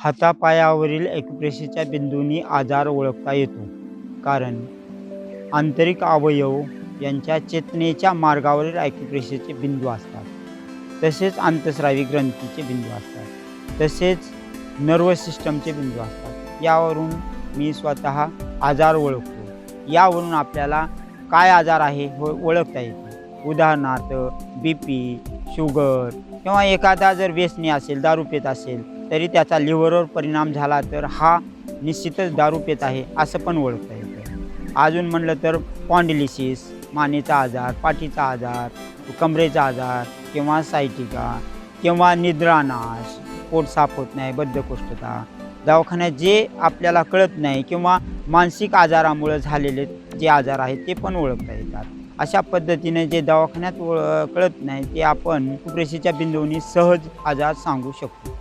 हातापायावरील ॲक्युप्रेशरच्या बिंदूंनी आजार ओळखता येतो. कारण आंतरिक अवयव यांच्या चेतनेच्या मार्गावरील ॲक्युप्रेशरचे बिंदू असतात. तसेच आंतस्रावी ग्रंथीचे बिंदू असतात. तसेच नर्वस सिस्टमचे बिंदू असतात. यावरून मी स्वतः आजार ओळखतो. यावरून आपल्याला काय आजार आहे हो ओळखता येते. उदाहरणार्थ बी पी शुगर किंवा एखादा जर व्यसनी असेल दारू पित असेल तरी त्याचा लिव्हरवर परिणाम झाला तर हा निश्चितच दारू पेत आहे असं पण ओळखता येतं. अजून म्हणलं तर पॉन्डिलिसिस मानेचा आजार पाठीचा आजार कमरेचा आजार किंवा सायटिका किंवा निद्रानाश पोट साफ होत नाही बद्धकोष्ठता दवाखान्यात जे आपल्याला कळत नाही किंवा मानसिक आजारामुळं झालेले जे आजार आहेत ते पण ओळखता येतात. अशा पद्धतीने जे दवाखान्यात ओळ कळत नाही ते आपण कुप्रेशीच्या बिंदूंनी सहज आजार सांगू शकतो.